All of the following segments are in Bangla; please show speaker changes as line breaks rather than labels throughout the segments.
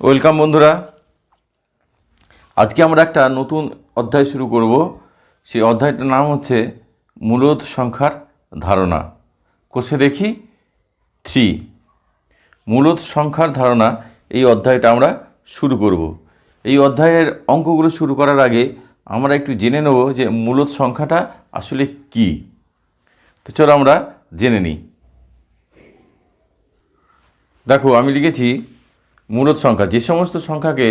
ওয়েলকাম বন্ধুরা। আজকে আমরা একটা নতুন অধ্যায় শুরু করব। সেই অধ্যায়টার নাম হচ্ছে মূলদ সংখ্যার ধারণা। কোষে দেখি থ্রি মূলদ সংখ্যার ধারণা এই অধ্যায়টা আমরা শুরু করব। এই অধ্যায়ের অঙ্কগুলো শুরু করার আগে আমরা একটু জেনে নেব যে মূলদ সংখ্যাটা আসলে কি। তো চলো আমরা জেনে নিই। দেখো, আমি লিখেছি মূলদ সংখ্যা, যে সমস্ত সংখ্যাকে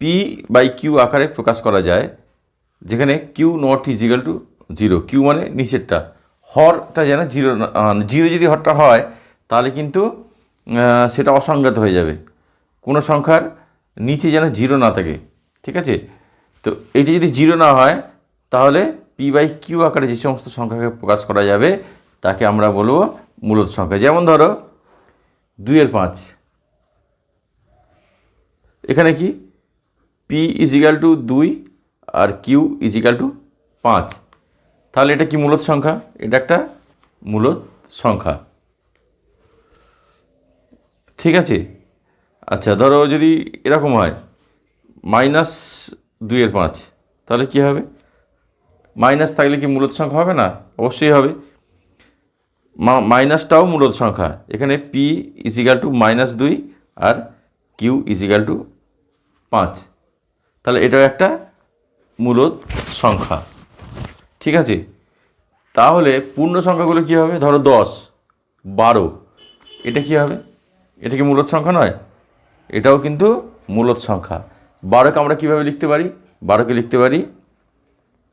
পি বাই কিউ আকারে প্রকাশ করা যায়, যেখানে q not equal to zero q মানে নিচেরটা, হরটা যেন জিরো জিরো যদি হরটা হয়, তাহলে কিন্তু সেটা অসংজ্ঞাত হয়ে যাবে। কোনো সংখ্যার নিচে যেন জিরো না থাকে, ঠিক আছে? তো এইটা যদি জিরো না হয়, তাহলে পি বাই কিউ আকারে যে সমস্ত সংখ্যাকে প্রকাশ করা যাবে, তাকে আমরা বলব মূলদ সংখ্যা। যেমন ধরো দুইয়ের পাঁচ। এখানে কি? পি ইজিক্যাল টু দুই আর কিউ ইজিক্যাল টু পাঁচ। তাহলে এটা কি মূলত সংখ্যা? এটা একটা মূলত সংখ্যা। ঠিক আছে? আচ্ছা ধরো যদি এরকম হয় মাইনাস দুইয়ের পাঁচ, তাহলে কি হবে? মাইনাস থাকলে কি মূলত সংখ্যা হবে না? অবশ্যই হবে। মাইনাসটাও মূলত সংখ্যা। এখানে পি ইজিক্যাল টু মাইনাস দুই আর কিউ ইজিক্যাল টু পাঁচ। তাহলে এটাও একটা মূলত সংখ্যা। ঠিক আছে? তাহলে পূর্ণ সংখ্যাগুলো কী হবে? ধরো দশ, বারো। এটা কি হবে? এটা কি মূলত সংখ্যা নয়? এটাও কিন্তু মূলত সংখ্যা। বারোকে আমরা কীভাবে লিখতে পারি? বারোকে লিখতে পারি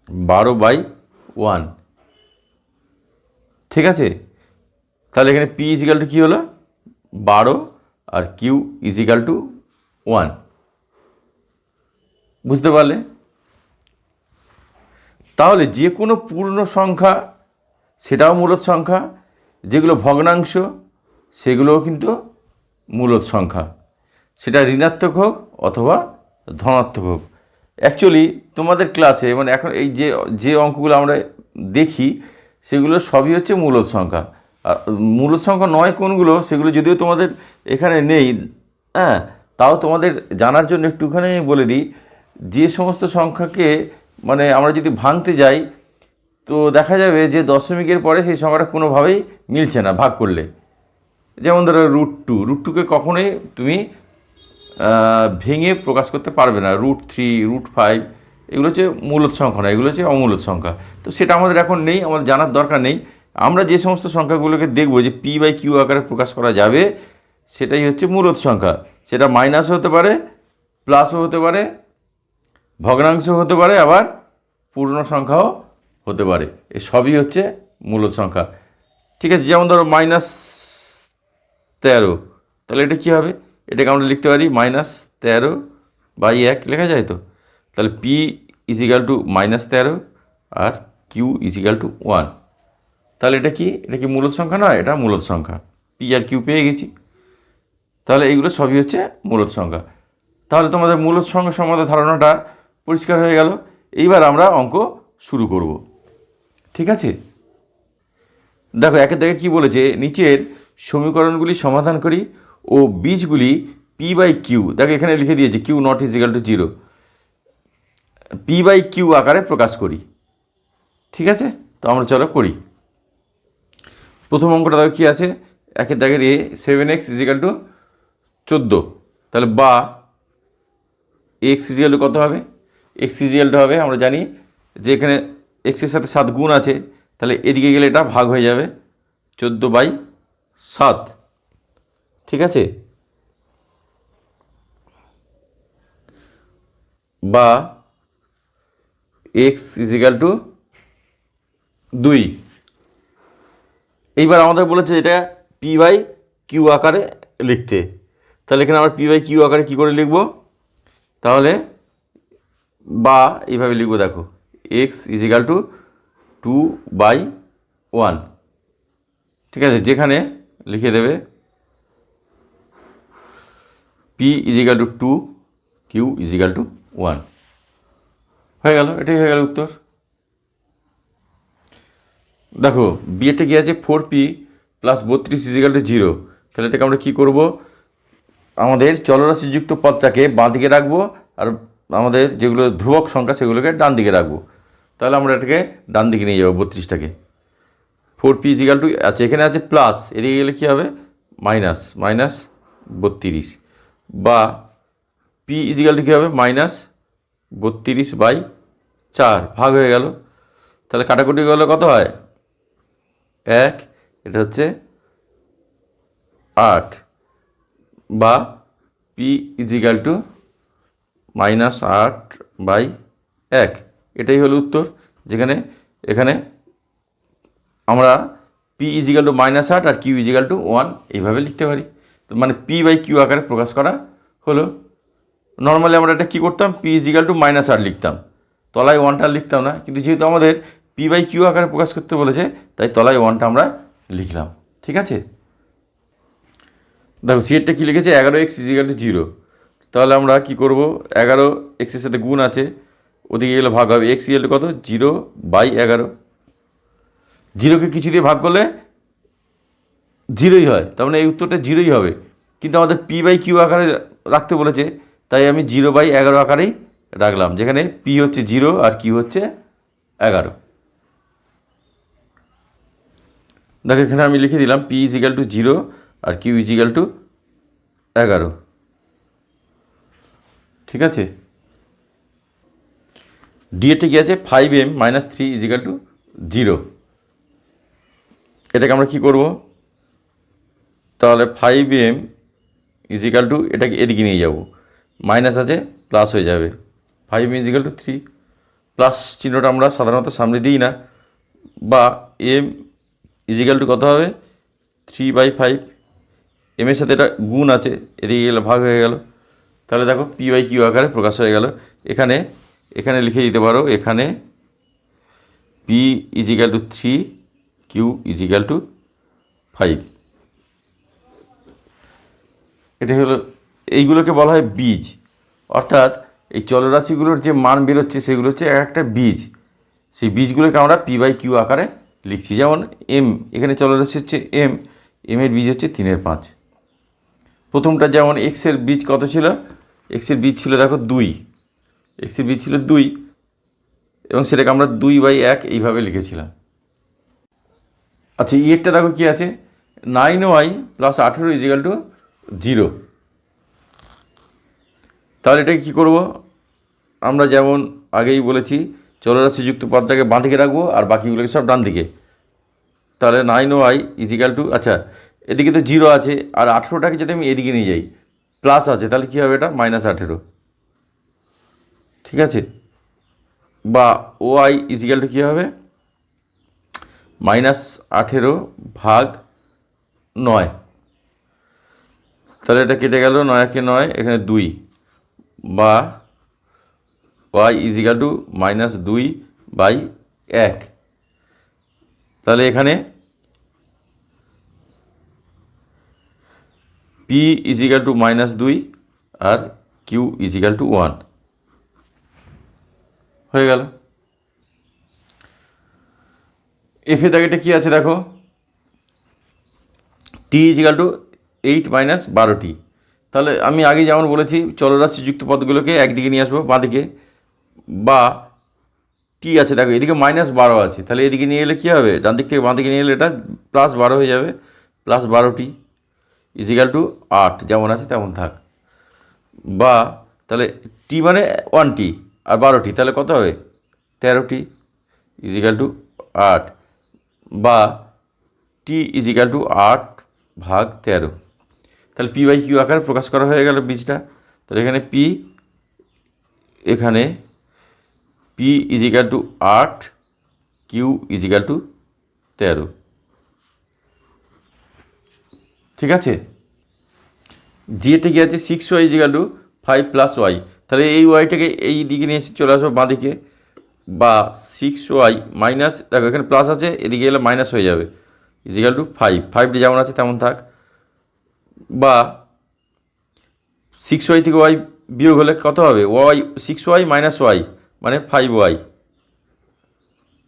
বারো বাই ওয়ান। ঠিক আছে? তাহলে এখানে পি ইজিক্যাল টু কী হলো? বারো আর কিউ ইজিক্যাল টু ওয়ান। বুঝতে পারলে? তাহলে যে কোনো পূর্ণ সংখ্যা, সেটাও মূলত সংখ্যা, যেগুলো ভগ্নাংশ, সেগুলোও কিন্তু মূলত সংখ্যা। সেটা ঋণাত্মক হোক অথবা ধনাত্মক হোক। অ্যাকচুয়ালি তোমাদের ক্লাসে মানে এখন এই যে যে অঙ্কগুলো আমরা দেখি, সেগুলো সবই হচ্ছে মূলত সংখ্যা। আর মূলত সংখ্যা নয় কোনগুলো, সেগুলো যদিও তোমাদের এখানে নেই হ্যাঁ তাও তোমাদের জানার জন্য একটুখানি বলে দিই। যে সমস্ত সংখ্যাকে মানে আমরা যদি ভাঙতে যাই, তো দেখা যাবে যে দশমিকের পরে সেই সংখ্যাটা কোনোভাবেই মিলছে না ভাগ করলে। যেমন ধরো রুট টু রুট টুকে কখনোই তুমি ভেঙে প্রকাশ করতে পারবে না। রুট থ্রি রুট ফাইভ এগুলো হচ্ছে মূলত সংখ্যা না, এগুলো হচ্ছে অমূলত সংখ্যা। তো সেটা আমাদের এখন নেই, আমাদের জানার দরকার নেই। আমরা যে সমস্ত সংখ্যাগুলোকে দেখব যে পি বাই কিউ আকারে প্রকাশ করা যাবে, সেটাই হচ্ছে মূলত সংখ্যা। সেটা মাইনাসও হতে পারে প্লাসও হতে পারে ভগ্নাংশ হতে পারে, আবার পূর্ণ সংখ্যাও হতে পারে। এ সবই হচ্ছে মূলত সংখ্যা। ঠিক আছে, যেমন ধরো মাইনাস তেরো, তাহলে এটা কী হবে? এটাকে আমরা লিখতে পারি মাইনাস তেরো বাই এক, লেখা যায় তো? তাহলে পি ইজিক্যাল টু মাইনাস তেরো আর কিউ ইজিক্যাল টু ওয়ান তাহলে এটা কি? এটা কি মূলত সংখ্যা নয়, এটা মূলত সংখ্যা। পি আর কিউ পেয়ে গেছি। তাহলে এইগুলো সবই হচ্ছে মূলত সংখ্যা। তাহলে তোমাদের মূলত সংখ্যা সম্বন্ধে ধারণাটা পরিষ্কার হয়ে গেল। এইবার আমরা অঙ্ক শুরু করব। ঠিক আছে? দেখো একের দাগে কী বলেছে? নিচের সমীকরণগুলি সমাধান করি ও বীজগুলি পি বাই কিউ দেখো, এখানে লিখে দিয়েছে q not equal to zero p by q আকারে প্রকাশ করি। ঠিক আছে? তো আমরা চলো করি। প্রথম অঙ্কটা দেখো কী আছে? একের দাগের এ সেভেন এক্স ইজিক্যাল টু চোদ্দ। তাহলে বা এক্স ইজিক্যাল টু কত হবে? এক্স ইজিক্যাল টু হবে, আমরা জানি যে এখানে এক্সের সাথে সাত গুণ আছে, তাহলে এদিকে গেলে এটা ভাগ হয়ে যাবে চোদ্দ বাই সাত। ঠিক আছে? বা এক্স ইজিক্যাল টু দুই। এইবার আমাদের বলেছে এটা পি বাই কিউ আকারে লিখতে। তাহলে এখানে আমরা পি বাই কিউ আকারে কী করে লিখব? তাহলে বা এইভাবে লিখব দেখো x equal to two by one ঠিক আছে? যেখানে লিখে দেবে p equal to two q equal to one হয়ে গেল? এটাই হয়ে গেল উত্তর। দেখো বিয়েতে কি আছে ফোর পি প্লাস বত্রিশ ইজিক্যাল টু জিরো তাহলে এটাকে আমরা কী করব? আমাদের চলরাশিযুক্ত পদটাকে বাঁ দিকে রাখব আর আমাদের যেগুলো ধ্রুবক সংখ্যা সেগুলোকে ডান দিকে রাখব। তাহলে আমরা এটাকে ডান দিকে নিয়ে যাব বত্রিশটাকে। ফোর পি ইজিক্যাল টু আছে এখানে আছে প্লাস, এদিকে গেলে কী হবে? মাইনাস মাইনাস বত্রিশ। বা পি ইজিক্যাল টু কী হবে? মাইনাস বত্রিশ বাই চার, ভাগ হয়ে গেল। তাহলে কাটাকুটি গেলে কত হয়? এক, এটা হচ্ছে আট। বা পি ইজিক্যাল টু মাইনাস আট বাই এক। এটাই হলো উত্তর। যেখানে, এখানে আমরা পি ইজিক্যাল টু মাইনাস আট আর q is equal to one এইভাবে লিখতে পারি। মানে পি বাই কিউ আকারে প্রকাশ করা হলো। নর্মালি আমরা এটা কী করতাম? পি ইজিক্যাল টু মাইনাস আট লিখতাম। তলায় ওয়ানটা লিখতাম না। কিন্তু যেহেতু আমাদের পি বাই কিউ আকারে প্রকাশ করতে বলেছে, তাই তলায় ওয়ানটা আমরা লিখলাম। ঠিক আছে? দেখো সিএরটা কী লিখেছে? এগারো এক্স ইজিক্যাল টু জিরো তাহলে আমরা কি করব? এগারো এক্সের সাথে গুণ আছে। ওদিকে গেলে ভাগ হবে। এক্স ইজিক্যাল টু কত? জিরো বাই এগারো। জিরোকে কিছু দিয়ে ভাগ করলে জিরোই হয়। তার মানে এই উত্তরটা জিরোই হবে। কিন্তু আমাদের পি বাই কিউ আকারে রাখতে বলেছে। তাই আমি জিরো বাই এগারো আকারেই রাখলাম। যেখানে পি হচ্ছে জিরো আর কিউ হচ্ছে এগারো। দেখো এখানে আমি লিখে দিলাম p is equal to zero R Q is equal to এগারো। ঠিক আছে? ডিএতে কি আছে five m minus three is equal to zero এটাকে আমরা কী করব? তাহলে ফাইভ এম ইজিক্যাল টু এটাকে এদিকে নিয়ে যাব। মাইনাস আছে প্লাস হয়ে যাবে। Five m is equal to three plus চিহ্নটা আমরা সাধারণত সামনে দিই না। বা এম ইজিক্যাল টু কত হবে? থ্রি বাই ফাইভ এমের সাথে এটা গুণ আছে, এদিকে গেলে ভাগ হয়ে গেল। তাহলে দেখো পি বাই কিউ আকারে প্রকাশ হয়ে গেল। এখানে এখানে লিখে দিতে পারো, এখানে p is equal to three q is equal to five এটা হলো, এইগুলোকে বলা হয় বীজ। অর্থাৎ এই চলরাশিগুলোর যে মান বেরোচ্ছে, সেগুলো হচ্ছে এক একটা বীজ। সেই বীজগুলোকে আমরা পি বাই কিউ আকারে লিখছি। যেমন এম এখানে চলরাশি হচ্ছে এম এম এর বীজ হচ্ছে তিনের পাঁচ। প্রথমটা যেমন এক্সের বীজ কত ছিল? এক্সের বীজ ছিল দেখো দুই। এক্সের বীজ ছিল দুই এবং সেটাকে আমরা দুই বাই এক এইভাবে লিখেছিলাম। আচ্ছা ইয়েরটা দেখো কী আছে? নাইন ওয়াই প্লাস আঠেরো ইজিক্যাল টু জিরো তাহলে এটাকে কী করব? আমরা যেমন আগেই বলেছি চলরাশিযুক্ত পদটাকে বাঁ দিকে রাখব আর বাকিগুলোকে সব ডান দিকে। তাহলে নাইন ওয়াই ইজিক্যাল টু আচ্ছা এদিকে তো জিরো আছে, আর আঠেরোটাকে যদি আমি এদিকে নিয়ে যাই প্লাস আছে, তাহলে কী হবে এটা? মাইনাস আঠেরো। ঠিক আছে? বা ওয়াই ইজিক্যাল টু কী হবে? মাইনাস আঠেরো ভাগ নয়। তাহলে এটা কেটে গেল নয়কে নয়, এখানে দুই। বা y is equal to minus দুই বাই এক। তাহলে এখানে p is equal to minus দুই আর q is equal to one হয়ে গেল। এফে দাগেটা কী আছে দেখো? T is equal to eight minus বারোটি তাহলে আমি আগে যেমন বলেছি চলরাশিযুক্ত পদগুলোকে একদিকে নিয়ে আসব, বাঁদিকে। বা টি আছে, দেখো, এদিকে মাইনাস বারো আছে। তাহলে এদিকে নিয়ে এলে কী হবে? ডান দিক থেকে বাঁ দিকে নিয়ে এলে এটা প্লাস বারো হয়ে যাবে প্লাস বারোটি ইজিক্যাল টু আট, যেমন আছে তেমন থাক। বা তাহলে টি মানে ওয়ান টি আর বারোটি, তাহলে কত হবে? তেরোটি ইজিক্যাল টু আট। বা টি ইজিক্যাল টু আট ভাগ তেরো। তাহলে পি বাই কিউ আকারে প্রকাশ করা হয়ে গেল বীজটা। তাহলে এখানে পি এখানে পি ইজিক্যাল টু আট কিউ ইজিক্যাল টু তেরো। ঠিক আছে? জিএতে কি আছে six y to five plus y তাহলে এই ওয়াইটাকে এই দিকে নিয়ে এসে চলে আসব বাঁ দিকে বা সিক্স ওয়াই মাইনাস দেখো এখানে প্লাস আছে, এদিকে এলে মাইনাস হয়ে যাবে। ইজিক্যাল টু ফাইভ ফাইভটি যেমন আছে তেমন থাক। বা সিক্স ওয়াই থেকে ওয়াই বিয়োগ হলে কত হবে? Y six y minus y মানে five y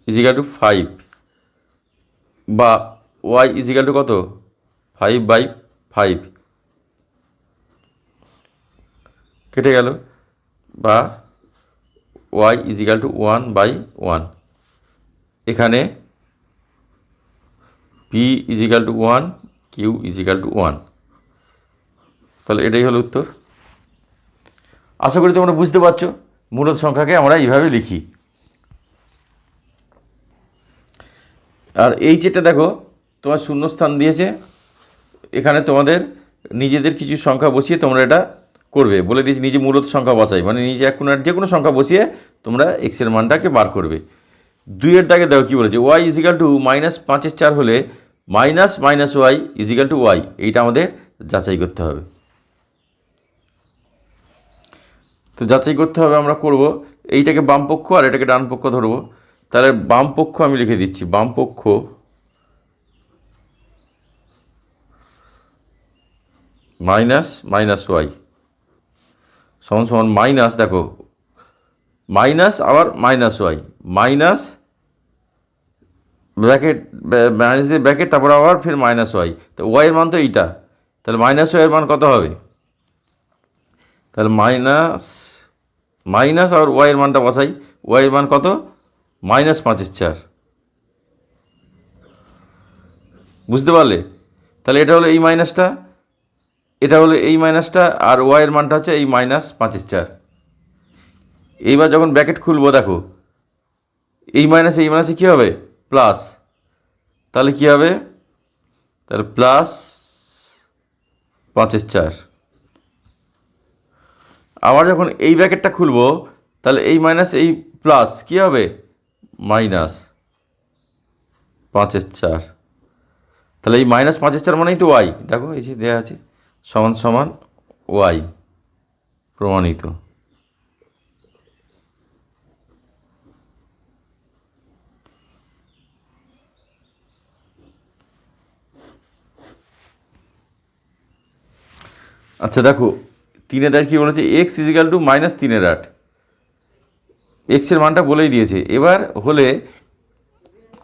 is equal to five বা ওয়াই ইজিক্যাল টু কত? Five by five. কেটে গেল। বা y is equal to one by one. এখানে p is equal to one, q is equal to one. তাহলে এটাই হলো উত্তর। আশা করি তোমরা বুঝতে পারছ, মূলত সংখ্যাকে আমরা এইভাবে লিখি। আর এই যেটা দেখো, তোমার শূন্যস্থান দিয়েছে। এখানে তোমাদের নিজেদের কিছু সংখ্যা বসিয়ে তোমরা এটা করবে। বলে দিয়েছি, নিজে মূলত সংখ্যা বসাই। মানে নিজে এক কোনো যে কোনো সংখ্যা বসিয়ে তোমরা এক্সের মানটাকে বার করবে। দুইয়ের দাগে দেখো কী বলেছে ওয়াই ইজিক্যাল টু মাইনাস পাঁচের চার হলে minus minus y is equal to y এইটা আমাদের যাচাই করতে হবে। তো যাচাই করতে হবে, আমরা করব, এইটাকে বাম পক্ষ আর এটাকে ডান পক্ষ ধরবো। তাহলে বাম পক্ষ আমি লিখে দিচ্ছি বাম মাইনাস মাইনাস ওয়াই। সমান সমান মাইনাস, দেখো। মাইনাস আবার minus y. Minus bracket minus দিয়ে ব্র্যাকেট, তারপর আবার ফের মাইনাস ওয়াই। তো ওয়াইয়ের মান তো এইটা। তাহলে মাইনাস ওয়াইয়ের মান কত হবে? তাহলে মাইনাস মাইনাস আর ওয়াইয়ের মানটা বসাই। ওয়াইয়ের মান কত? মাইনাস পাঁচের চার। বুঝতে পারলে? তাহলে এটা হলো এই মাইনাসটা। এটা হলো এই মাইনাসটা আর ওয়াইয়ের মানটা হচ্ছে এই মাইনাস পাঁচের চার। এইবার যখন ব্র্যাকেট খুলবো, দেখো, এই মাইনাসে এই মাইনাসে কী হবে? প্লাস। তাহলে কী হবে? তাহলে প্লাস পাঁচের চার। আবার যখন এই ব্র্যাকেটটা খুলবো, তাহলে এই মাইনাস, এই প্লাস কী হবে? মাইনাস পাঁচের চার। তাহলে এই মাইনাস পাঁচের চার মানেই তো ওয়াই দেখো, এই যে দেওয়া আছে। সমান সমান ওয়াই প্রমাণিত। আচ্ছা দেখো, তিনের আট কী বলেছে এক্স ইজিক্যাল টু মাইনাস তিনের আট। এক্সের মানটা বলেই দিয়েছে। এবার হলে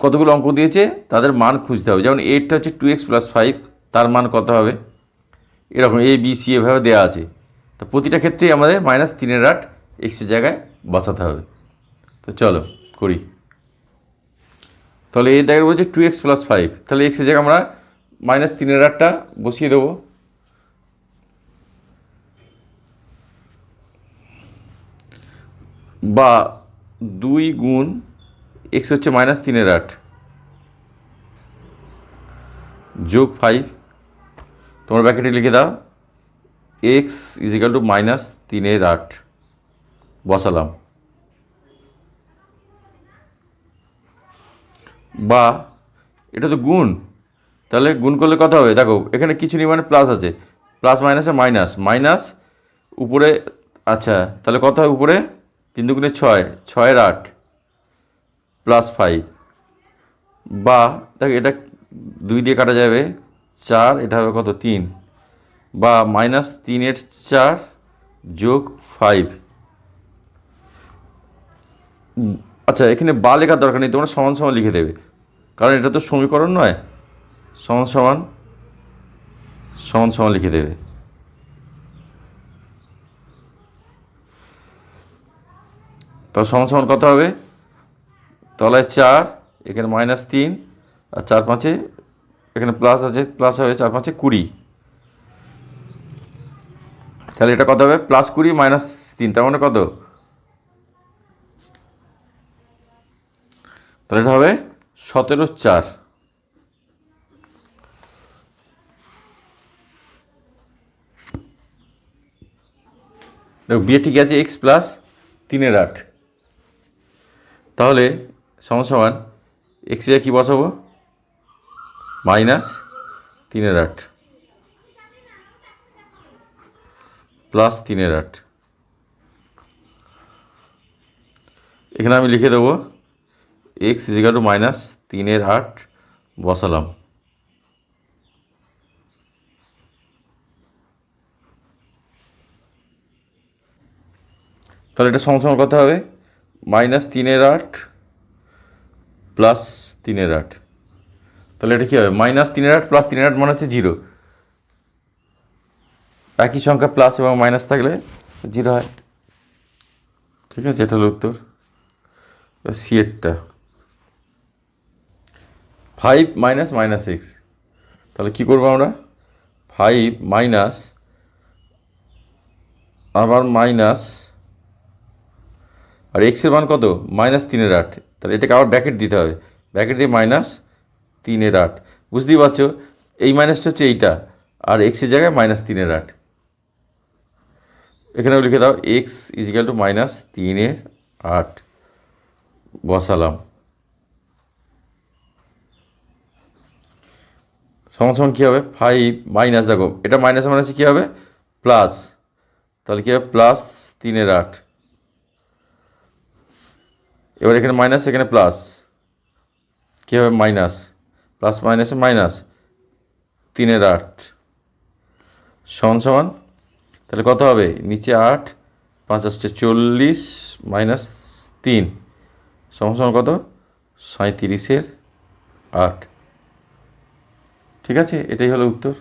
কতগুলো অঙ্ক দিয়েছে? তাদের মান খুঁজতে হবে। যেমন এইটটা হচ্ছে টু এক্স প্লাস ফাইভ তার মান কত হবে? এরকম এ বি সি এভাবে দেওয়া আছে। তো প্রতিটা ক্ষেত্রেই আমাদের মাইনাস তিনের আট এক্সের জায়গায় বসাতে হবে। তো চলো, করি। তাহলে এই জায়গায় বলছে টু এক্স প্লাস ফাইভ তাহলে এক্সের জায়গায় আমরা মাইনাস তিনের আটটা বসিয়ে দেবো। বা দুই গুণ এক্স হচ্ছে মাইনাস তিনের আট। যোগ ফাইভ তোমার ব্যাকেটে লিখে দাও এক্স ইজিক্যাল টু মাইনাস তিনের আট। বসালাম। বা, এটা তো গুণ। তাহলে গুণ করলে কথা হবে? দেখো, এখানে কিছু নেই মানে প্লাস আছে। প্লাস মাইনাসে মাইনাস মাইনাস উপরে আচ্ছা তাহলে কত হয় উপরে? তিন দুগুণে ছয়, ছয়ের আট প্লাস ফাইভ বা, দেখ, এটা দুই দিয়ে কাটা যাবে। চার, এটা হবে কত? তিন। বা মাইনাস তিনের চার যোগ ফাইভ। আচ্ছা এখানে বা লেখার দরকার নেই, তোমরা সমান সমান লিখে দেবে। কারণ এটা তো সমীকরণ নয়। সমান সমান সমান সমান লিখে দেবে। তাহলে সমান সমান কত হবে? তলায় চার, এখানে মাইনাস তিন, আর চার পাঁচে এখানে প্লাস আছে প্লাস হবে চার পাঁচে কুড়ি। তাহলে এটা কত হবে? প্লাস কুড়ি মাইনাস তিন, তার মানে কত? তাহলে এটা হবে সতেরো চার। দেখো বিয়ে ঠিক আছে এক্স প্লাস তিনের আট। তাহলে সমান সমান এক্সে কী বসাবো? মাইনাস তিনের আট। প্লাস তিনের আট। এখানে আমি লিখে দেবো এক্স ইজিকাল টু মাইনাস তিনের আট বসালাম। তাহলে এটা সমান সমান কত হবে মাইনাস তিনের আট প্লাস তিনের আট। তাহলে এটা কী হবে? মাইনাস তিনের আট প্লাস তিনের আট মানে হচ্ছে জিরো একই সংখ্যা প্লাস এবং মাইনাস থাকলে জিরো হয়। ঠিক আছে, এটা হলো উত্তর। সি এরটা ফাইভ মাইনাস মাইনাস এক্স তাহলে কী করব আমরা? ফাইভ মাইনাস আবার মাইনাস আর এক্সের মান কত? মাইনাস তিনের আট। তাহলে এটাকে আবার ব্র্যাকেট দিতে হবে। ব্র্যাকেট দিয়ে মাইনাস তিনের আট। বুঝতেই পারছ? এই মাইনাসটা হচ্ছে এইটা, আর এক্সের জায়গায় মাইনাস তিনের আট। এখানেও লিখে দাও এক্স ইজিক্যাল টু মাইনাস তিনের আট। বসালাম। সমান সমান কী হবে? ফাইভ মাইনাস দেখো, এটা মাইনাস মাইনাসে কী হবে? প্লাস তাহলে কী হবে? প্লাস তিনের আট। এবার এখানে মাইনাস এখানে প্লাস কী হবে? মাইনাস প্লাস মাইনাসে মাইনাস তিনের আট। সমান সমান, তাহলে কত হবে? নিচে আট, পাঁচ চল্লিশ, মাইনাস তিন। সমান সমান কত? সাঁত্রিশের আট। ঠিক আছে? এটাই হলো উত্তর।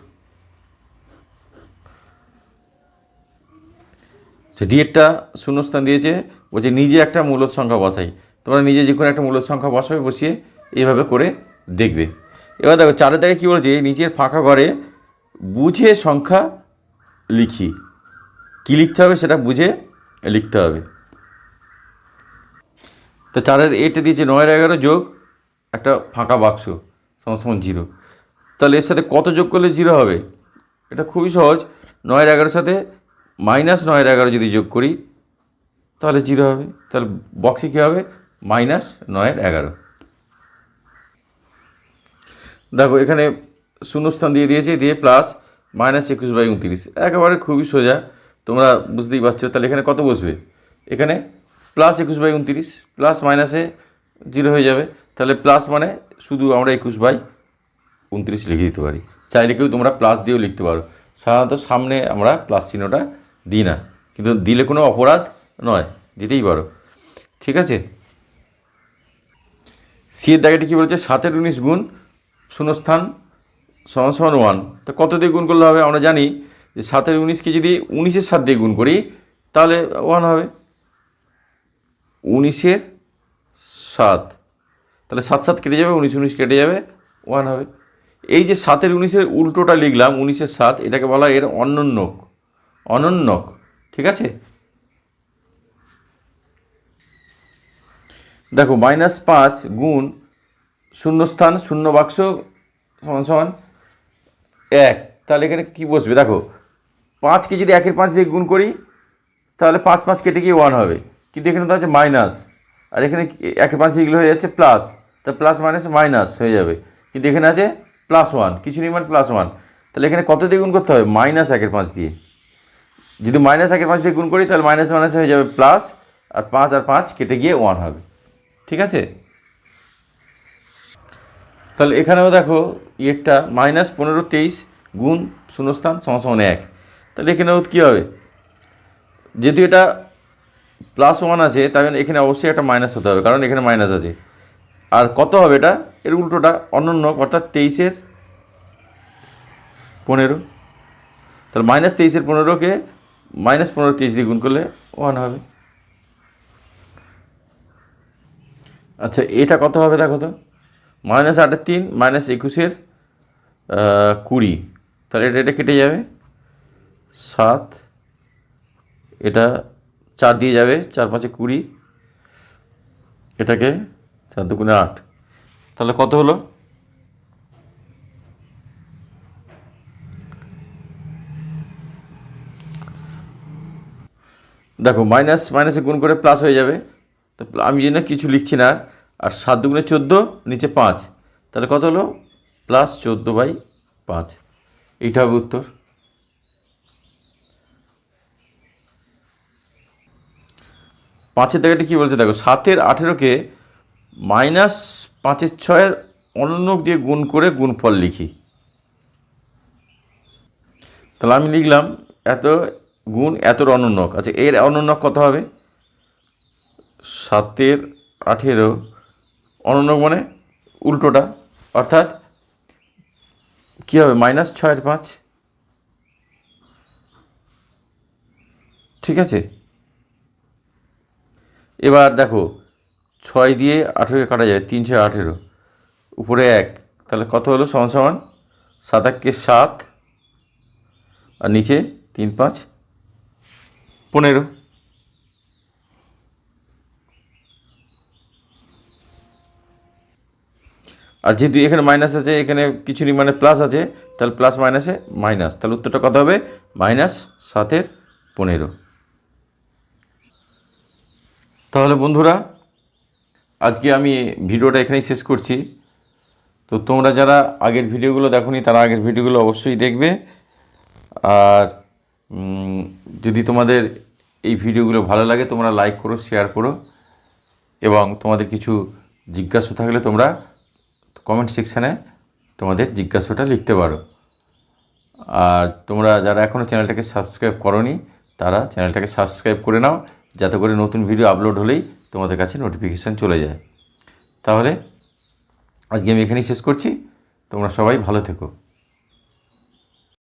সে ডিএডটা শূন্যস্থান দিয়েছে, বলছে নিজে একটা মূলত সংখ্যা বসাই। তোমরা নিজে যে কোনো একটা মূলত সংখ্যা বসাবে, বসিয়ে এইভাবে করে দেখবে। এবার দেখো চারের দাগে কী বলেছে? নিচের ফাঁকা ঘরে বুঝে সংখ্যা লিখি। কী লিখতে হবে সেটা বুঝে লিখতে হবে। তো চারের এটা দিয়েছে নয়ের এগারো যোগ একটা ফাঁকা বাক্স সমান জিরো। তাহলে এর সাথে কত যোগ করলে জিরো হবে? এটা খুবই সহজ। নয়ের এগারোর সাথে মাইনাস নয়ের এগারো যদি যোগ করি, তাহলে জিরো হবে। তাহলে বক্সে কী হবে? মাইনাস নয়ের এগারো। দেখো, এখানে শূন্যস্থান দিয়ে দিয়েছে, দিয়ে প্লাস মাইনাস একুশ বাই উনত্রিশ। একেবারে খুবই সোজা। তোমরা বুঝতেই পারছ, তাহলে এখানে কত বসবে? এখানে প্লাস একুশ বাই উনত্রিশ প্লাস মাইনাসে জিরো হয়ে যাবে। তাহলে প্লাস মানে শুধু আমরা একুশ বাই উনত্রিশ লিখে দিতে পারি। চাইলে কেউ তোমরা প্লাস দিয়েও লিখতে পারো। সাধারণত সামনে আমরা প্লাস চিহ্নটা দিই না। কিন্তু দিলে কোনো অপরাধ নয়, দিতেই পারো। ঠিক আছে? সি এর দাগেটি কী বলেছে? সাতের উনিশ গুণ শূন্যস্থান সমান সমান ওয়ান তো কত দিয়ে গুণ করলে হবে? আমরা জানি যে সাতের উনিশকে যদি উনিশের সাত দিয়ে গুণ করি, তাহলে ওয়ান হবে। উনিশের সাত। তাহলে সাত সাত কেটে যাবে, উনিশ উনিশ কেটে যাবে ওয়ান হবে। এই যে সাতের উনিশের উল্টোটা লিখলাম, উনিশের সাত, এটাকে বলা এর অনন্যক। অনন্যক, ঠিক আছে? দেখো মাইনাস পাঁচ গুণ শূন্যস্থান, শূন্য বাক্স, সমান সমান এক। তাহলে এখানে কী বসবে? দেখো, পাঁচকে যদি একের পাঁচ দিয়ে গুণ করি, তাহলে পাঁচ পাঁচ কেটে গিয়ে ওয়ান হবে। কিন্তু এখানে তো আছে মাইনাস আর এখানে একের পাঁচ এগুলো হয়ে যাচ্ছে প্লাস তা প্লাস মাইনাস মাইনাস হয়ে যাবে। কিন্তু এখানে আছে প্লাস ওয়ান কিছু নেই মানে প্লাস ওয়ান তাহলে এখানে কত দিয়ে গুণ করতে হবে? মাইনাস একের পাঁচ দিয়ে। যদি মাইনাস একের পাঁচ দিয়ে গুণ করি, তাহলে মাইনাস মাইনাস হয়ে যাবে প্লাস আর পাঁচ আর পাঁচ কেটে গিয়ে ওয়ান হবে। ঠিক আছে? তাহলে এখানেও দেখো ইয়েরটা মাইনাস পনেরো তেইশ গুণ শূন্যস্থান সমান এক। তাহলে এখানেও কী হবে? যেহেতু এটা প্লাস ওয়ান আছে মানে এখানে অবশ্যই একটা মাইনাস হতে হবে, কারণ এখানে মাইনাস আছে। আর কত হবে এটা? এর উল্টোটা অনন্য, অর্থাৎ তেইশের পনেরো। তাহলে মাইনাস তেইশের পনেরোকে মাইনাস পনেরো তেইশ দিয়ে গুণ করলে ওয়ান হবে। আচ্ছা এটা কত হবে দেখো তো? মাইনাস আটের তিন, মাইনাস একুশের কুড়ি। তাহলে এটা এটা কেটে যাবে। সাত, এটা চার দিয়ে যাবে, চার পাঁচে কুড়ি। এটাকে চার দুগুণে আট। তাহলে কত হলো? দেখো, মাইনাস মাইনাসে গুণ করে প্লাস হয়ে যাবে। তো আমি জন্য কিছু লিখছি না আর। আর সাত দুগুণে চোদ্দ, নিচে পাঁচ। তাহলে কত হলো? প্লাস চোদ্দ বাই পাঁচ। এইটা হবে উত্তর। পাঁচের জায়গাটা কী বলছে? দেখো, সাতের আঠেরোকে মাইনাস পাঁচের ছয়ের অনন্যক দিয়ে গুণ করে গুণফল লিখি। তাহলে আমি লিখলাম, এত গুণ এতর অনন্যক আচ্ছা এর অনন্যক কত হবে? সাতের আঠেরো অনন্যক মানে উল্টোটা, অর্থাৎ কী হবে? মাইনাস ছয়ের পাঁচ। ঠিক আছে? এবার দেখো, ছয় দিয়ে আঠেরো কাটা যায়, তিন ছয় আঠেরো। উপরে এক, তাহলে কত হলো? সমান সমান সাত একে সাত, আর নিচে তিন পাঁচ, পনেরো। আর যেহেতু এখানে মাইনাস আছে, এখানে কিছু মানে প্লাস আছে, তাহলে প্লাস মাইনাসে মাইনাস তাহলে উত্তরটা কত হবে? মাইনাস সাতের পনেরো। তাহলে বন্ধুরা, আজকে আমি ভিডিওটা এখানেই শেষ করছি। তো তোমরা যারা আগের ভিডিওগুলো দেখোনি, তারা আগের ভিডিওগুলো অবশ্যই দেখবে। আর যদি তোমাদের এই ভিডিওগুলো ভালো লাগে, তোমরা লাইক করো শেয়ার করো। এবং তোমাদের কিছু জিজ্ঞাসা থাকলে তোমরা কমেন্ট সেকশানে তোমাদের জিজ্ঞাসাটা লিখতে পারো। আর তোমরা যারা এখনও চ্যানেলটাকে সাবস্ক্রাইব করনি, তারা চ্যানেলটাকে সাবস্ক্রাইব করে নাও, যাতে করে নতুন ভিডিও আপলোড হলেই তোমাদের কাছে নোটিফিকেশান চলে যায়। তাহলে আজকে আমি এখানেই শেষ করছি। তোমরা সবাই ভালো থেকো।